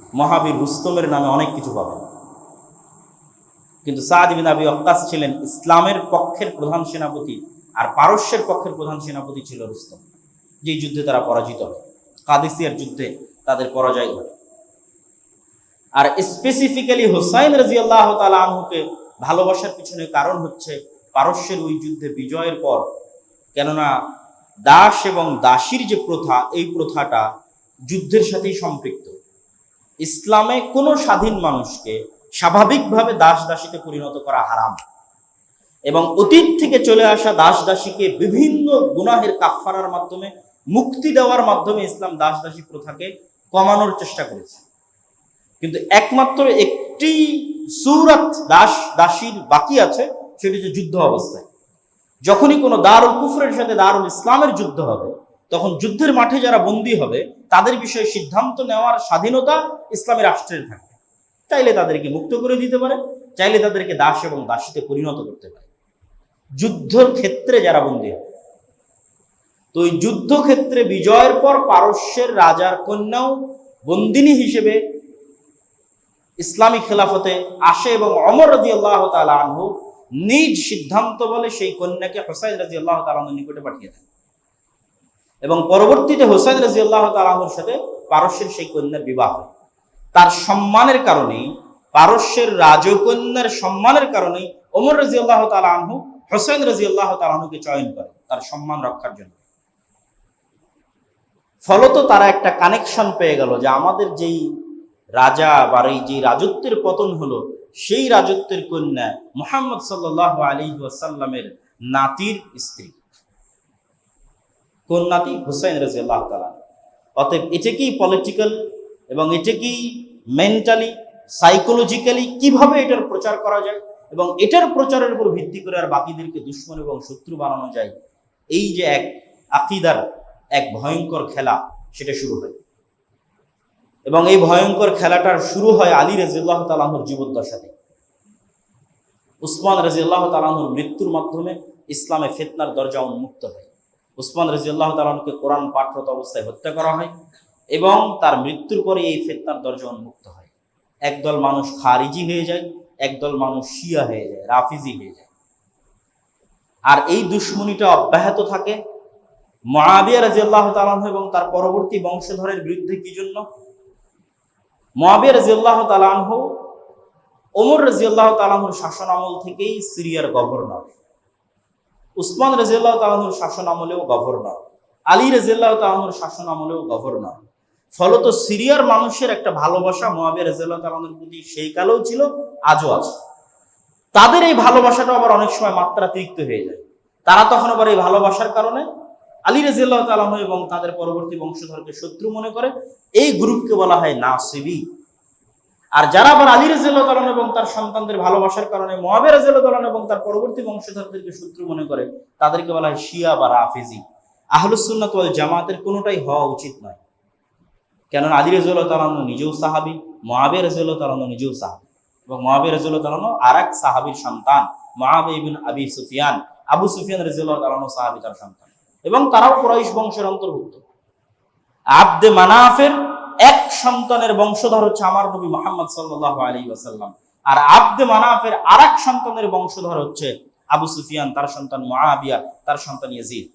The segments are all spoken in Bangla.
মহাবীর রুস্তমের নামে অনেক কিছু পাবেন। কিন্তু সাদ বিন আবি অক্কাস ছিলেন ইসলামের পক্ষের প্রধান সেনাপতি আর পারস্যের পক্ষের প্রধান সেনাপতি ছিল রুস্তম যে যুদ্ধে তারা পরাজিত হয়। কাদিসিয়ার যুদ্ধে তাদের পরাজয় ঘটে। আর স্পেসিফিক্যালি হোসাইন রাজিয়াল্লাহ তালা আনহুকে ভালোবাসার পিছনে কারণ হচ্ছে পারস্যের ওই যুদ্ধে বিজয়ের পর, কেননা দাস এবং দাসীর যে প্রথা, এই প্রথাটা যুদ্ধের সাথেই সম্পৃক্ত। ইসলামে কোনো স্বাধীন মানুষকে স্বাভাবিকভাবে দাস দাসীতে পরিণত করা হারাম। এবং অতীত থেকে চলে আসা দাস দাসীকে বিভিন্ন গুনাহের কাফফারার মাধ্যমে, মুক্তি দেওয়ার মাধ্যমে ইসলাম দাস দাসী প্রথাকে কমানোর চেষ্টা করেছে। কিন্তু একমাত্র একটি সুরাত দাস দাসীর বাকি আছে, সেটি হচ্ছে যুদ্ধ অবস্থায়। যখনই কোনো দারুল কুফরের সাথে দারুল ইসলামের যুদ্ধ হবে, তখন যুদ্ধের মাঠে যারা বন্দী হবে তাদের বিষয়ে সিদ্ধান্ত নেওয়ার স্বাধীনতা ইসলামী রাষ্ট্রের থাকবে চাইলে তাদেরকে মুক্ত করে দিতে পারে, চাইলে তাদেরকে দাস এবং দাসীতে পরিণত করতে পারে। যুদ্ধর ক্ষেত্রে যারা বন্দী হবে তো ওই যুদ্ধক্ষেত্রে বিজয়ের পর পারস্যের রাজার কন্যাও বন্দিনী হিসেবে ইসলামী খেলাফতে আসে এবং অমর রাজি আল্লাহ তালা নিজ সিদ্ধান্ত বলে সেই কন্যাকে হোসাইন রাজি আল্লাহ তালাহুর নিকটে পাঠিয়ে দেন। এবং পরবর্তীতে হোসাইন রাজি আল্লাহ সাথে পারস্যের সেই কন্যার বিবাহ তার সম্মানের কারণেই, পারস্যের রাজকন্যার সম্মানের কারণেই ওমর রাজি আল্লাহ তালা হোসেন রাজি আল্লাহ তালাহুকে চয়ন করে তার সম্মান রক্ষার জন্য। ফলত তারা একটা কানেকশন পেয়ে গেল যে আমাদের যেই রাজা বা এই যে রাজত্বের পতন হলো, সেই রাজত্বের কন্যা মোহাম্মদ সাল্লাহ আলী ওয়াসাল্লামের নাতির স্ত্রী। কোন নাতি? হুসাইন রাজি আল্লাহ তালা অতএব এটাকেই পলিটিক্যাল এবং এটাকেই মেন্টালি সাইকোলজিক্যালি কীভাবে এটার প্রচার করা যায় এবং এটার প্রচারের উপর ভিত্তি করে আর বাকিদেরকে দুশ্মন এবং শত্রু বানানো যায়, এই যে এক আকিদার এক ভয়ঙ্কর খেলা, সেটা শুরু হয়। এবং এই ভয়ঙ্কর খেলাটার শুরু হয় আলী রাজিউল্লাহ তালাহুর জীবদ্দশাতে উসমান রাজিউল্লাহ তালাহুর মৃত্যুর মাধ্যমে ইসলামে ফেতনার দরজা উন্মুক্ত হয়। উসমান রাজিউল্লাহ তালাহুকে কোরআন পাঠরত অবস্থায় হত্যা করা হয় এবং তার মৃত্যুর পরে এই ফেতনার দরজা উন্মুক্ত হয়। একদল মানুষ খারিজি হয়ে যায়, একদল মানুষ শিয়া হয়ে যায়, রাফিজি হয়ে যায়। আর এই দুশ্মনীটা অব্যাহত থাকে মহাবিয়া রাজিয়াল্লাহ তালাহ এবং তার পরবর্তী বংশধরের বিরুদ্ধে কি জন্য? মহাবিয়া রাজিয়াল্লাহ তালাহ ওমর রাজিয়াল্লাহ তালাহুর শাসন আমল থেকেই সিরিয়ার গভর্নর। উসমান রাজিয়াল্লাহ তালাহুর শাসন আমলেও গভর্নর, আলী রাজিয়াল্লাহ তালাহুর শাসন আমলেও গভর্নর। ফলত সিরিয়ার মানুষের একটা ভালোবাসা মহাবিয়া রাজিয়াল্লাহ তালাহুর প্রতি সেই কালেও ছিল, আজও আছে। তাদের এই ভালোবাসাটা আবার অনেক সময় মাত্রাতিরিক্ত হয়ে যায়। তারা তখন আবার এই ভালোবাসার কারণে আলী রাজিয়াল্লাহ তালাহ এবং তাদের পরবর্তী বংশধরকে শত্রু মনে করে, এই গ্রুপকে বলা হয় নাসিবি। আর যারা আবার আলী রাজিয়াল্লাহ এবং তার সন্তানদের ভালোবাসার কারণে মহাবের রাজিয়াল্লাহ এবং তার পরবর্তী বংশধরদেরকে শত্রু মনে করে, তাদেরকে বলা হয় শিয়া বা রাফিজি। আহলুসুন্নাত ওয়াল জামাতের কোনোটাই হওয়া উচিত নয়। কেননা আলী রাজিউল্লাহ তালানো নিজেও সাহাবি মহাবের রাজিউল্লাহ তালানো নিজেও সাহাবি। এবং মহাবের রাজিউল্লাহ তালানো আর এক সাহাবির সন্তান মহাবে ইবিন আবি সুফিয়ান, আবু সুফিয়ান রাজিউল্লাহ তালানো সাহাবি তার সন্তান। এবং তারাও কুরাইশ বংশের অন্তর্ভুক্ত। আব্দে মানাফের এক সন্তানের বংশধর হচ্ছে আমার নবী মোহাম্মদ সাল্লাহ আলী ওয়াসাল্লাম। আর আব্দে মানাফের আর এক সন্তানের বংশধর হচ্ছে আবু সুফিয়ান, তার সন্তান মহাবিয়া তার সন্তান ইয়াজিদ।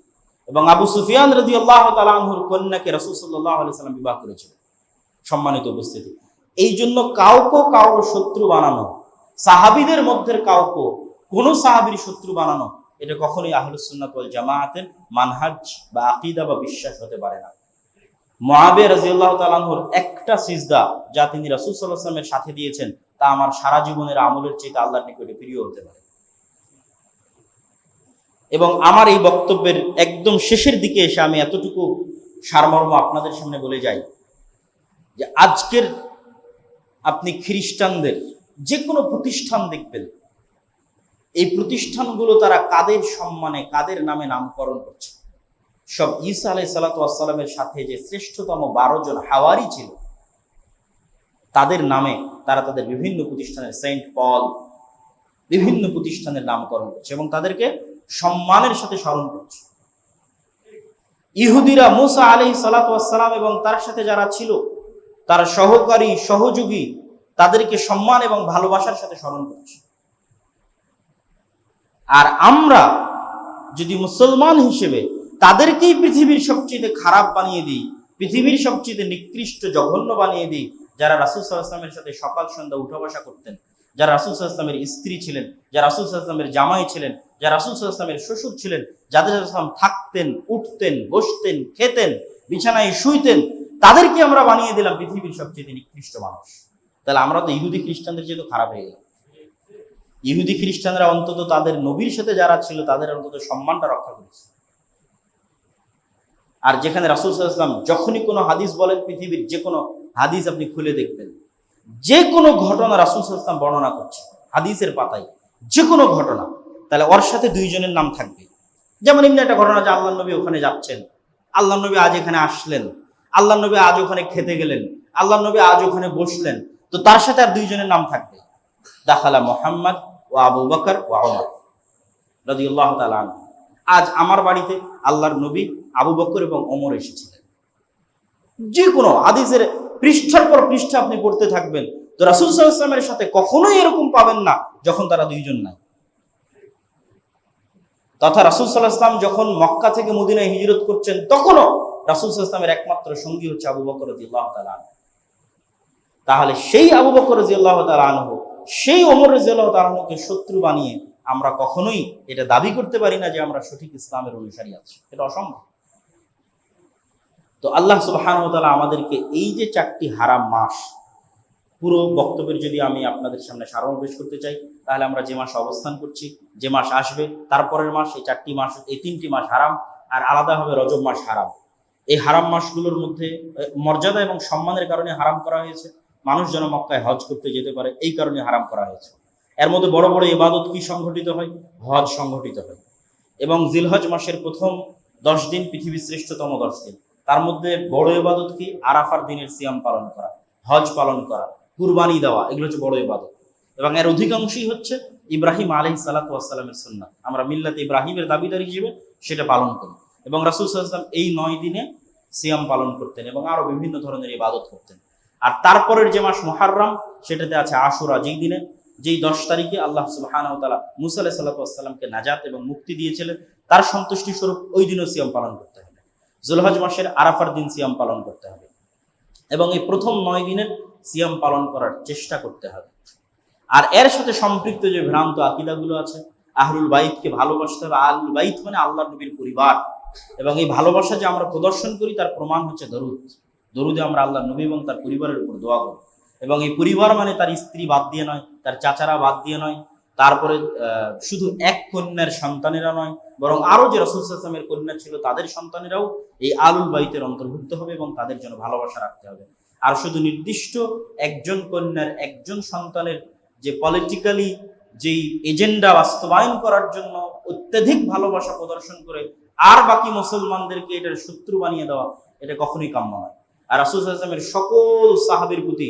এবং আবু সুফিয়ান রাজি আল্লাহ তালাহুর কন্যাকে রসুল সাল্লাহ আলি সাল্লাম বিবাহ করেছিল সম্মানিত উপস্থিতি। এই জন্য কাউকে কারোর শত্রু বানানো, সাহাবিদের মধ্যে কাউকে কোনো সাহাবির শত্রু বানানো, এটা কখনোই আহলুসুন্নাত জামায়াতের মানহাজ বা আকিদা বা বিশ্বাস হতে পারে না। মহাবে রাজিউল্লাহ তালাহুর একটা সিজদা যা তিনি রাসুল সাল্লাহ আসলামের সাথে দিয়েছেন, তা আমার সারা জীবনের আমলের চেয়ে আল্লাহর নিকটে প্রিয় হতে পারে। এবং আমার এই বক্তব্যের একদম শেষের দিকে এসে আমি এতটুকু সারমর্ম আপনাদের সামনে বলে যাই যে আজকের আপনি খ্রিস্টানদের যে কোনো প্রতিষ্ঠান দেখবেন, এই প্রতিষ্ঠানগুলো তারা কাদের সম্মানে, কাদের নামে নামকরণ করছে? সব ঈসা আলাই সালাতামের সাথে যে শ্রেষ্ঠতম বারো জন হাওয়ারি ছিল, তাদের নামে তারা তাদের বিভিন্ন প্রতিষ্ঠানের সেন্ট পল, বিভিন্ন প্রতিষ্ঠানের নামকরণ করছে এবং তাদেরকে সম্মানের সাথে স্মরণ করছে। ইহুদিরা মুসা আলি সালাতাম এবং তার সাথে যারা ছিল, তার সহকারী, সহযোগী, তাদেরকে সম্মান এবং ভালোবাসার সাথে স্মরণ করছে। আর আমরা যদি মুসলমান হিসেবে তাদেরকেই পৃথিবীর সবচেয়ে খারাপ বানিয়ে দিই, পৃথিবীর সবচেয়ে নিকৃষ্ট, জঘন্য বানিয়ে দিই, যারা রাসুল সাল্লাহামের সাথে সকাল সন্ধ্যা উঠা বসা করতেন, যারা রাসুল সাল্লাহামের স্ত্রী ছিলেন, যারা রাসুল সাল্লাহামের জামাই ছিলেন, যারা রাসুল সাল্লাহামের শ্বশুর ছিলেন, যাদের সাল্লাম থাকতেন, উঠতেন, বসতেন, খেতেন, বিছানায় শুইতেন, তাদেরকে আমরা বানিয়ে দিলাম পৃথিবীর সবচেয়ে নিকৃষ্ট মানুষ। তাহলে আমরা তো ইহুদি খ্রিস্টানদের চেয়ে তো খারাপ হয়ে গেলাম। ইহুদি খ্রিস্টানরা অন্তত তাদের নবীর সাথে যারা ছিল, তাদের অন্তত সম্মানটা রক্ষা করেছে। আর যেখানে রাসুল সাল্লাম যখনই কোনো হাদিস বলেন, পৃথিবীর যে কোনো হাদিস আপনি খুলে দেখবেন। যে কোনো ঘটনা রাসুল সাল্লাম বর্ণনা করছে হাদিসের পাতায় যে কোনো ঘটনা, তাহলে ওর সাথে দুইজনের নাম থাকবে। যেমন এমনি একটা ঘটনা যে আল্লাহ নবী ওখানে যাচ্ছেন আল্লাহ নবী আজ এখানে আসলেন আল্লাহ নবী আজ ওখানে খেতে গেলেন আল্লাহ নবী আজ ওখানে বসলেন, তো তার সাথে আর দুইজনের নাম থাকবে। দাখালা মোহাম্মদ ও আবু বকর ও আমর রাদিয়াল্লাহ তাআলা আনহু। আজ আমার বাড়িতে আল্লাহর নবী আবু বকর এবং অমর এসেছিলেন। যে কোনো হাদিসের পৃষ্ঠার পর পৃষ্ঠা আপনি পড়তে থাকবেন তো রাসুল সাল্লামের সাথে কখনোই এরকম পাবেন না যখন তারা দুইজন নাই। তথা রাসুল সাল্লাহাম যখন মক্কা থেকে মদিনায় হিজরত করছেন, তখনও রাসুল সাল্লামের একমাত্র সঙ্গী হচ্ছে আবু বকর তাআলা তাহলে সেই আবু বকর রাদিয়াল্লাহু তাআলা আনহু, সেই ওমর রাদিয়াল্লাহু তাআলা আনহুকে শত্রু বানিয়ে আমরা কখনোই এটা দাবি করতে পারি না যে আমরা সঠিক ইসলামের অনুসারী আছি। এটা অসম্ভব। তো আল্লাহ সুবহানাহু আমাদেরকে এই যে চারটি হারাম মাস, পুরো বক্তব্যের যদি আমি আপনাদের সামনে সারাংশ করতে চাই, তাহলে আমরা যে মাসে অবস্থান করছি, যে মাস আসবে, তারপরের মাস এই চারটি মাস, এই তিনটি মাস হারাম, আর আলাদাভাবে রজব মাস হারাম। এই হারাম মাসগুলোর মধ্যে মর্যাদা এবং সম্মানের কারণে হারাম করা হয়েছে। মানুষ যেন মক্কায় হজ করতে যেতে পারে, এই কারণে হারাম করা হয়েছে। এর মধ্যে বড় বড় ইবাদত কি সংঘটিত হয়? হজ সংঘটিত হয়। এবং জিলহজ মাসের প্রথম দশ দিন পৃথিবীর শ্রেষ্ঠতম দশ দিন। তার মধ্যে বড় ইবাদত কি? আরাফার দিনের সিয়াম পালন করা, হজ পালন করা, কুরবানি দেওয়া, এগুলো হচ্ছে বড় ইবাদত। এবং এর অধিকাংশই হচ্ছে ইব্রাহিম আলহ সালাতামের সন্না আমরা মিল্লাতে ইব্রাহিমের দাবিদার হিসেবে সেটা পালন করি। এবং রাসুল সাল্লাম এই নয় দিনে সিয়াম পালন করতেন এবং আরও বিভিন্ন ধরনের ইবাদত করতেন। আর তারপরের যে মাস মহারম সেটাতে আছে আশুরা, যেই দিনে যেই দশ তারিখে আল্লাহ সুবাহান তালা মুসা আলাহ নাজাত এবং মুক্তি দিয়েছিলেন, তার সন্তুষ্টি স্বরূপ ওই দিনও সিয়াম পালন করতে হবে। জুলহজ মাসের আরাফার দিন সিয়াম পালন করতে হবে এবং এই প্রথম নয় দিনের সিয়াম পালন করার চেষ্টা করতে হবে। আর এর সাথে সম্পৃক্ত যে ভ্রান্ত আকিদাগুলো আছে আহরুল বাইতকে ভালোবাসতে হবে। আহরুল বাইত মানে আল্লাহ নবীর পরিবার। এবং এই ভালোবাসা যে আমরা প্রদর্শন করি, তার প্রমাণ হচ্ছে দরুদ। দরুদে আমরা আল্লাহ নবী এবং তার পরিবারের উপর দোয়া করি এবং এই পরিবার মানে তার স্ত্রী বাদ দিয়ে নয়, তার চাচারা বাদ দিয়ে নয়, তারপরে শুধু এক কন্যার সন্তানেরা নয়, বরং আরও যে রসুল আসলামের কন্যা ছিল তাদের সন্তানেরাও এই আলুল বাইতের অন্তর্ভুক্ত হবে এবং তাদের জন্য ভালোবাসা রাখতে হবে। আর শুধু নির্দিষ্ট একজন কন্যার একজন সন্তানের যে পলিটিক্যালি যেই এজেন্ডা বাস্তবায়ন করার জন্য অত্যাধিক ভালোবাসা প্রদর্শন করে, আর বাকি মুসলমানদেরকে এটার শত্রু বানিয়ে দেওয়া, এটা কখনোই কাম্য নয়। আর রাসুল সকল সাহাবির প্রতি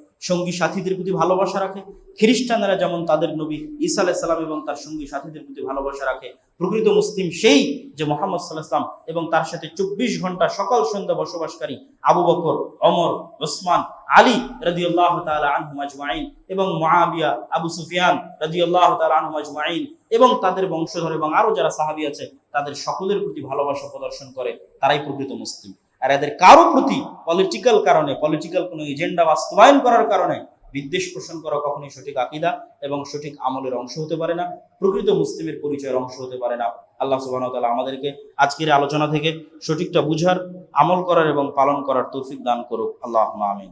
সঙ্গী সাথীদের প্রতি ভালোবাসা রাখে। খ্রিস্টানরা যেমন তাদের নবী ঈসা আলাহ সাল্লাম এবং তার সঙ্গী সাথীদের প্রতি ভালোবাসা রাখে, প্রকৃত মুসলিম সেই যে মোহাম্মদ সাল্লাহাম এবং তার সাথে চব্বিশ ঘণ্টা সকাল সন্ধ্যা বসবাসকারী আবু বকর অমর ওসমান, আলী রাদিউল্লাহ তাআলা আনহু আজমাইন এবং মুআবিয়া, আবু সুফিয়ান রাদিউল্লাহ তাআলা আনহু আজমাইন এবং তাদের বংশধর এবং আরও যারা সাহাবী আছে, তাদের সকলের প্রতি ভালোবাসা প্রদর্শন করে, তারাই প্রকৃত মুসলিম। আর এদের কারও প্রতি পলিটিক্যাল কারণে পলিটিক্যাল কোনো এজেন্ডা বাস্তবায়ন করার কারণে বিদ্বেষ পোষণ করা কখনোই সঠিক আকিদা এবং সঠিক আমলের অংশ হতে পারে না, প্রকৃত মুসলিমের পরিচয়ের অংশ হতে পারে না। আল্লাহ সুবাহ তালা আমাদেরকে আজকের আলোচনা থেকে সঠিকটা বুঝার, আমল করার এবং পালন করার তৌফিক দান করুক। আল্লাহ আমিন।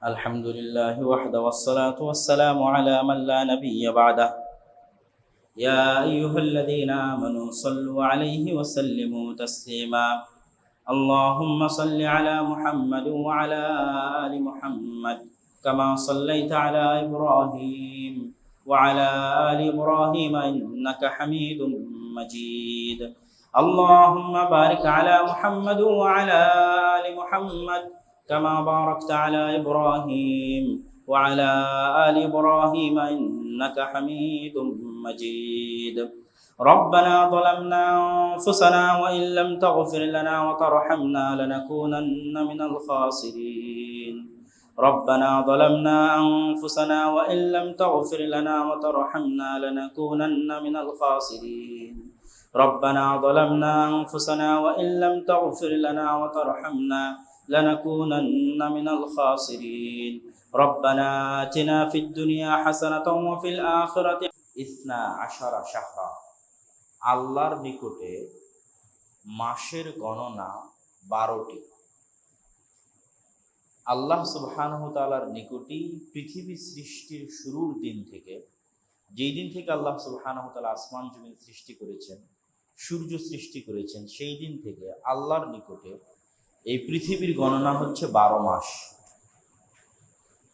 الحمد لله وحده والصلاة والسلام على من لا نبي بعده. يا أيها الذين آمنوا صلوا عليه وسلموا تسليما. اللهم صل على محمد وعلى آل محمد كما صليت على إبراهيم وعلى آل إبراهيم إنك حميد مجيد. اللهم بارك على محمد وعلى آل محمد كما باركت على إبراهيم وعلى آل إبراهيم إنك حميد مجيد. ربنا ظلمنا أنفسنا وإن لم تغفر لنا وترحمنا لنكونن من الخاسرين. ربنا ظلمنا أنفسنا وإن لم تغفر لنا وترحمنا لنكونن من الخاسرين. ربنا ظلمنا أنفسنا وإن لم تغفر لنا وترحمنا لنكونن من الخاسرين ربنا آتنا في الدنيا حسنة وفي الآخرة إثنا عشر شهرا আল্লাহর নিকটে মাসের গণনা বারোটি আল্লাহ সুবহানাহু তাআলার নিকটই পৃথিবী সৃষ্টির শুরুর দিন থেকে যেই দিন থেকে আল্লাহ সুবহানাহু তাআলা আসমান জমিন সৃষ্টি করেছেন সূর্য সৃষ্টি করেছেন সেই দিন থেকে আল্লাহর নিকটে এই পৃথিবীর গণনা হচ্ছে বারো মাস।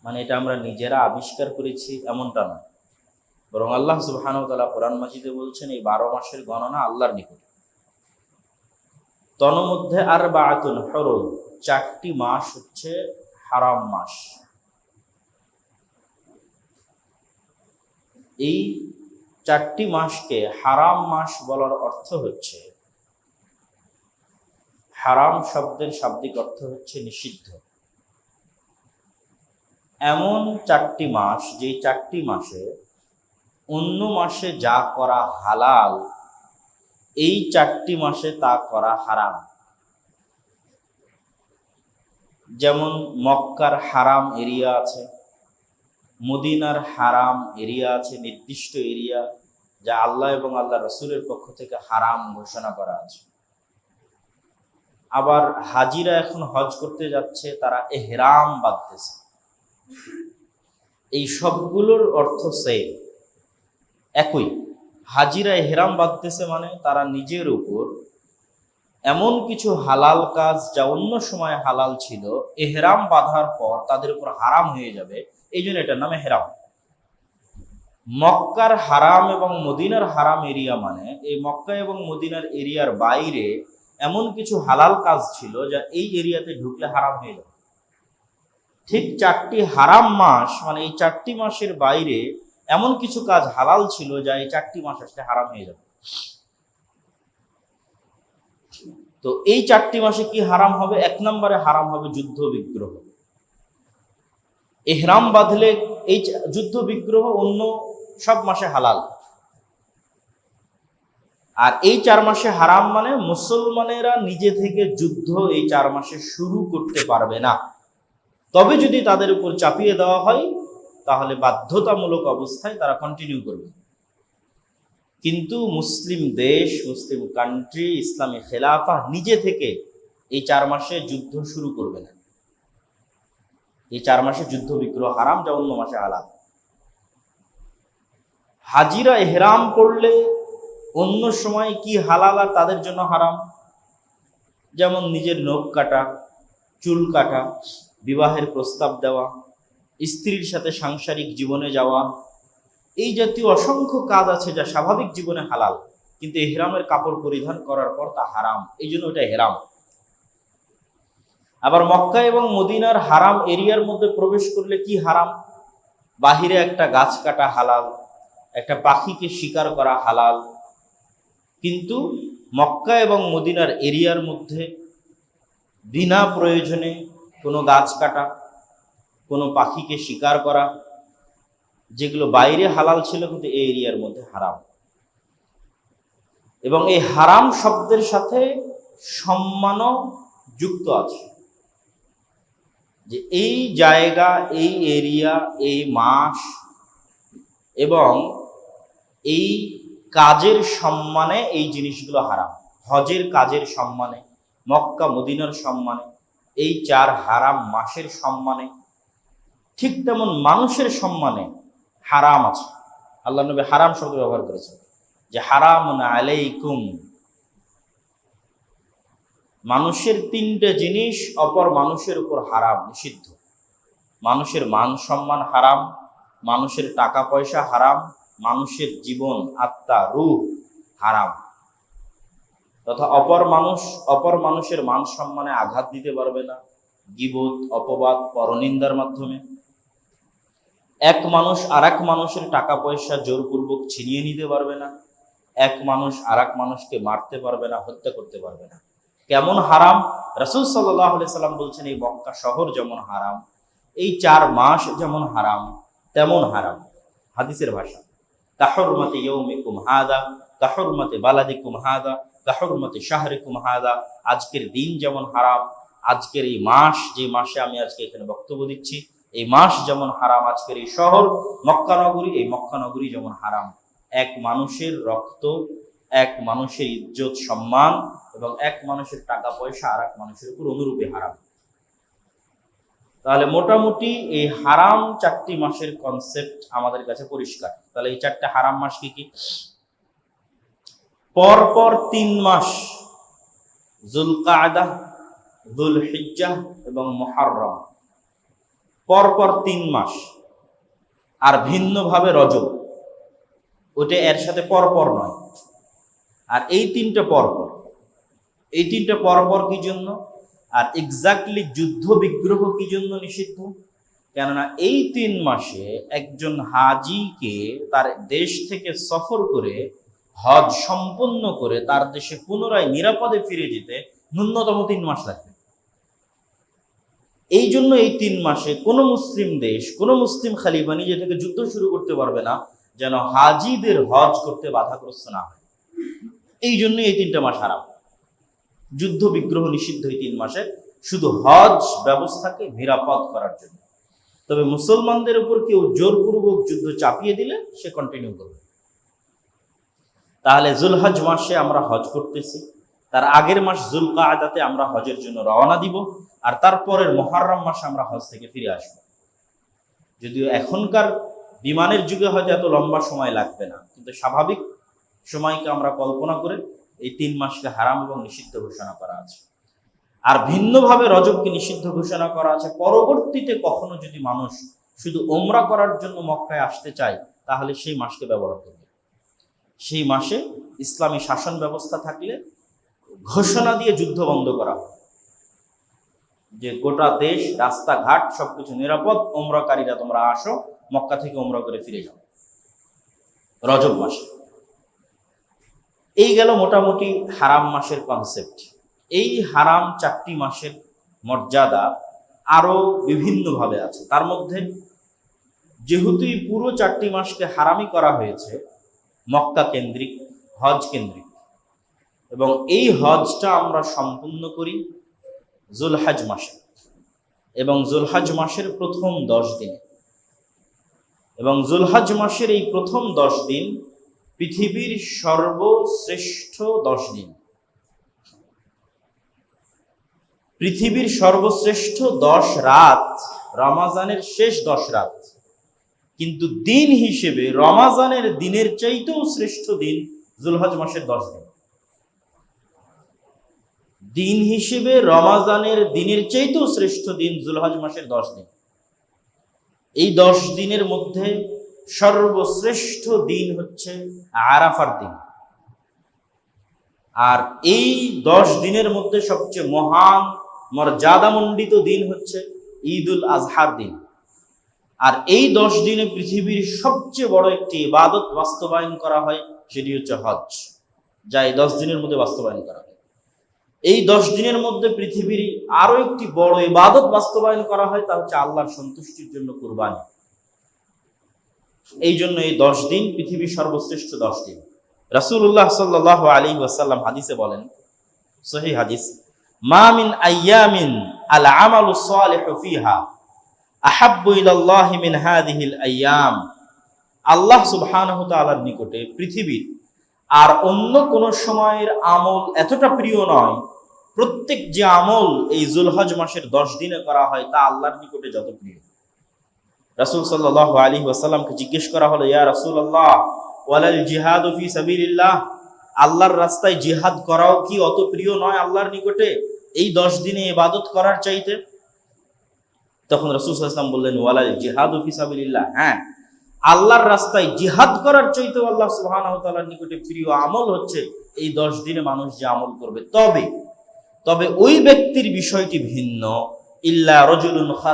মানে এটা আমরা নিজেরা আবিষ্কার করেছি এমনটা নয়। বরং আল্লাহ সুবহানাহু কোরআন মাজিদে বলছেন, এই বারো মাসের গণনা আল্লাহর নিকট। তন্মধ্যে আর বাআতুন হরম, চারটি মাস হচ্ছে হারাম মাস। এই চারটি মাসকে হারাম মাস বলার অর্থ হচ্ছে হারাম শব্দের শাব্দিক অর্থ হচ্ছে নিষিদ্ধ। এমন চারটি মাস যে চারটি মাসে অন্য মাসে যা করা হালাল, এই চারটি মাসে তা করা হারাম। যেমন মক্কার হারাম এরিয়া আছে, মদিনার হারাম এরিয়া আছে, নির্দিষ্ট এরিয়া, যা আল্লাহ এবং আল্লাহ রসুলের পক্ষ থেকে হারাম ঘোষণা করা আছে। আবার হাজিরা এখন হজ করতে যাচ্ছে, তারা এহরাম বাঁধতেছে। এই সবগুলোর অর্থ সেম একই, হাজিরা এহরাম বাঁধতেছে মানে তারা নিজের উপর এমন কিছু হালাল কাজ যা অন্য সময় হালাল ছিল, এহরাম বাঁধার পর তাদের উপর হারাম হয়ে যাবে। এই জন্য এটার নাম হেরাম মক্কার হারাম এবং মদিনার হারাম এরিয়া মানে এই মক্কা এবং মদিনার এরিয়ার বাইরে এমন কিছু হালাল কাজ ছিল যা এই এরিয়াতে ঢুকলে হারাম হয়ে যাবে। ঠিক চারটি হারাম মাস মানে এই চারটি মাসের বাইরে এমন কিছু কাজ হালাল ছিল যা এই চারটি মাস আসলে হারাম হয়ে যাবে। তো এই চারটি মাসে কি হারাম হবে? এক নম্বরে হারাম হবে যুদ্ধ বিগ্রহ। এহরাম বাঁধলে এই যুদ্ধ বিগ্রহ অন্য সব মাসে হালাল। আর এই চার মাসে হারাম মানে মুসলমানেরা নিজে থেকে যুদ্ধ এই চার মাসে শুরু করতে পারবে না। তবে যদি তাদের উপর চাপিয়ে দেওয়া হয়, তাহলে বাধ্যতামূলক অবস্থায় তারা কন্টিনিউ করবে। কিন্তু মুসলিম দেশ, মুসলিম কান্ট্রি ইসলামী খেলাফা নিজে থেকে এই চার মাসে যুদ্ধ শুরু করবে না। এই চার মাসে যুদ্ধ বিগ্রহ হারাম, যা অন্য মাসে হালাল। হাজিরা এহরাম করলে অন্য সময় কি হালাল আর তাদের জন্য হারাম? যেমন নিজের নখ কাটা, চুল কাটা, বিবাহের প্রস্তাব দেওয়া, স্ত্রীর সাথে সাংসারিক জীবনে যাওয়া, এই জাতীয় অসংখ্য কাজ আছে যা স্বাভাবিক জীবনে হালাল, কিন্তু এহরামের কাপড় পরিধান করার পর তা হারাম। এই জন্য ওটা হেরাম আবার মক্কা এবং মদিনার হারাম এরিয়ার মধ্যে প্রবেশ করলে কি হারাম? বাহিরে একটা গাছ কাটা হালাল, একটা পাখিকে শিকার করা হালাল কিন্তু মক্কা এবং মদিনার এরিয়ার মধ্যে বিনা প্রয়োজনে কোনো গাছ কাটা, কোনো পাখিকে শিকার করা, যেগুলো বাইরে হালাল ছিল কিন্তু এই এরিয়ার মধ্যে হারাম। এবং এই হারাম শব্দের সাথে সম্মানও যুক্ত আছে। যে এই জায়গা, এই এরিয়া, এই মাস এবং এই কাজের সম্মানে এই জিনিসগুলো হারাম। হজের কাজের সম্মানে, মক্কা, মদিনার সম্মানে, এই চার হারাম মাসের সম্মানে, ঠিক তেমন মানুষের সম্মানে হারাম আছে। আল্লাহ নবী হারাম শব্দ ব্যবহার করেছেন। যে হারাম আলাইকুম। মানুষের তিনটে জিনিস, অপর মানুষের উপর হারাম, নিষিদ্ধ। মানুষের মান সম্মান হারাম, মানুষের টাকা পয়সা হারাম মানুষের জীবন, আত্মা রূহ হারাম। তথা অপর মানুষ, অপর মানুষের মান সম্মানে আঘাত দিতে পারবে না। গিবত, অপবাদ, পরনিন্দার মাধ্যমে। এক মানুষ আর এক মানুষের টাকা পয়সা জোরপূর্বক ছিনিয়ে নিতে পারবে না। এক মানুষ আর এক মানুষকে মারতে পারবে না, হত্যা করতে পারবে না। কেমন হারাম? রসুল সাল্লাহ সাল্লাম বলছেন, এই মক্কা শহর যেমন হারাম, এই চার মাস যেমন হারাম, তেমন হারাম। হাদিসের ভাষা। কাহরমতে ইয়ৌমিকুম হাদা, কাহরমতে বালাদিকুম হাদা, কাহরমতে শাহরিকুম হাদা। আজকের দিন যেমন হারাম, আজকের এই মাস, যে মাসে আমি আজকে এখানে বক্তব্য দিচ্ছি, এই মাস যেমন হারাম, আজকের এই শহর মক্কানগরী এই মক্কানগরী যেমন হারাম। এক মানুষের রক্ত, এক মানুষের ইজ্জত, সম্মান এবং এক মানুষের টাকা পয়সা আর এক মানুষের উপর অনুরূপে হারাম। তাহলে মোটামুটি এই হারাম চারটি মাসের কনসেপ্ট আমাদের কাছে পরিষ্কার। তাহলে এই চারটে হারাম মাস কি কি? পরপর তিন মাস জুলকায়দা দুল হিজ্জাহ এবং মহারম পরপর তিন মাস আর ভিন্নভাবে রজব। ওটা এর সাথে পরপর নয়। আর এই তিনটা পরপর। এই তিনটা পরপর কি জন্য? আর এক্স্যাক্টলি যুদ্ধ বিগ্রহ কি জন্য নিষিদ্ধ? কেননা এই তিন মাসে একজন হাজিকে তার দেশ থেকে সফর করে, হজ সম্পন্ন করে তার দেশে পুনরায় নিরাপদে ফিরে যেতে ন্যূনতম তিন মাস লাগবে। এই জন্য এই তিন মাসে কোনো মুসলিম দেশ, কোনো মুসলিম খালিফা নিজে থেকে যুদ্ধ শুরু করতে পারবে না, যেন হাজিদের হজ করতে বাধাগ্রস্ত না হয়। এই জন্য এই তিনটা মাস হারাম। যুদ্ধ বিগ্রহ নিষিদ্ধ এই তিন মাসে। শুধু হজ ব্যবস্থাকে নিরাপদ করার জন্য। তবে মুসলমানদের উপর কেউ জোরপূর্বক যুদ্ধ চাপিয়ে দিলে সে কন্টিনিউ করবে। তাহলে জুলহজ মাসে আমরা হজ করতেছি। তার আগের মাস জুলকা আদাতে আমরা হজের জন্য রওনা দিব। আর তারপরের মহারম মাসে আমরা হজ থেকে ফিরে আসব। যদিও এখনকার বিমানের যুগে হয়তো এত লম্বা সময় লাগবে না। কিন্তু স্বাভাবিক সময়কে আমরা কল্পনা করে এই তিন মাসকে হারাম এবং নিষিদ্ধ ঘোষণা করা আছে। আর ভিন্নভাবে রজবকে নিষিদ্ধ ঘোষণা করা আছে। পরবর্তীতে কখনো যদি মানুষ শুধু ওমরা করার জন্য মক্কায় আসতে চায়, তাহলে সেই মাসকে ব্যবহার করবে। সেই মাসে ইসলামী শাসন ব্যবস্থা থাকলে ঘোষণা দিয়ে যুদ্ধ বন্ধ করা যে গোটা দেশ, রাস্তাঘাট সবকিছু নিরাপদ, ওমরাকারীরা তোমরা আসো, মক্কা থেকে ওমরা করে ফিরে যাও। রজব মাসে। এই গেল মোটামুটি হারাম মাসের কনসেপ্ট এই হারাম চারটি মাসের মর্যাদা আরও বিভিন্নভাবে আছে। তার মধ্যে যেহেতু পুরো চারটি মাসকে হারামি করা হয়েছে, মক্কা কেন্দ্রিক, হজ কেন্দ্রিক। এবং এই হজটা আমরা সম্পূর্ণ করি জুলহাজ মাসে। এবং জুলহাজ মাসের প্রথম দশ দিনে। এবং জুলহাজ মাসের এই প্রথম দশ দিন পৃথিবীর সর্বশ্রেষ্ঠ দশ দিন। পৃথিবীর সর্বশ্রেষ্ঠ দশ রাত, রমাজানের শেষ দশ রাত। কিন্তু দিন হিসেবে রমাজানের দিনের চাইতেও শ্রেষ্ঠ দিন জুলহজ মাসের দশ দিন। দিন হিসেবে রমাজানের দিনের চাইতেও শ্রেষ্ঠ দিন জুলহজ মাসের দশ দিন। এই দশ দিনের মধ্যে সর্বশ্রেষ্ঠ দিন হচ্ছে আরাফার দিন। আর এই দশ দিনের মধ্যে সবচেয়ে মহান, মর্যাদামণ্ডিত দিন হচ্ছে ঈদ উল আজহার দিন। আর এই দশ দিনে পৃথিবীর সবচেয়ে বড় একটি ইবাদত বাস্তবায়ন করা হয়, সেটি হচ্ছে হজ, যা এই দশ দিনের মধ্যে বাস্তবায়ন করা হয়। এই দশ দিনের মধ্যে পৃথিবীর আরও একটি বড় ইবাদত বাস্তবায়ন করা হয়, তা হচ্ছে আল্লাহর সন্তুষ্টির জন্য কুরবানি। এই জন্য এই দশ দিন পৃথিবীর সর্বশ্রেষ্ঠ দশ দিন। রাসুল্লাহ সাল্লাহ আলী ওয়াসাল্লাম হাদিসে বলেন, সহি হাদিস মামিন আয়ামিন আল আমালু মিন হাদিহিল আয়াম আল্লাহ নিকটে পৃথিবীর আর অন্য কোন সময়ের আমল এতটা প্রিয় নয়, প্রত্যেক যে আমল এই জুলহজ মাসের দশ দিনে করা হয় তা আল্লাহর নিকটে যত প্রিয়। রাসূল সাল্লাল্লাহু আলাইহি ওয়াসাল্লামকে জিজ্ঞেস করা হলো, ইয়া রাসূলুল্লাহ, ওয়ালাল জিহাদ ফি সাবিলিল্লাহ? আল্লাহর রাস্তায় জিহাদ করাও কি অত প্রিয় নয় আল্লাহর নিকটে? এই দশ দিনে ইবাদত করার চাইতে? তখন রসুল ইসলাম বললেন, ওয়ালাল জিহাদ ফিসাবিল্লাহ হ্যাঁ আল্লাহর রাস্তায় জিহাদ করার চাইতে আল্লাহ তাআলার নিকটে প্রিয় আমল হচ্ছে এই দশ দিনে মানুষ যে আমল করবে। তবে তবে ওই ব্যক্তির বিষয়টি ভিন্ন। ইল্লা রজুলুন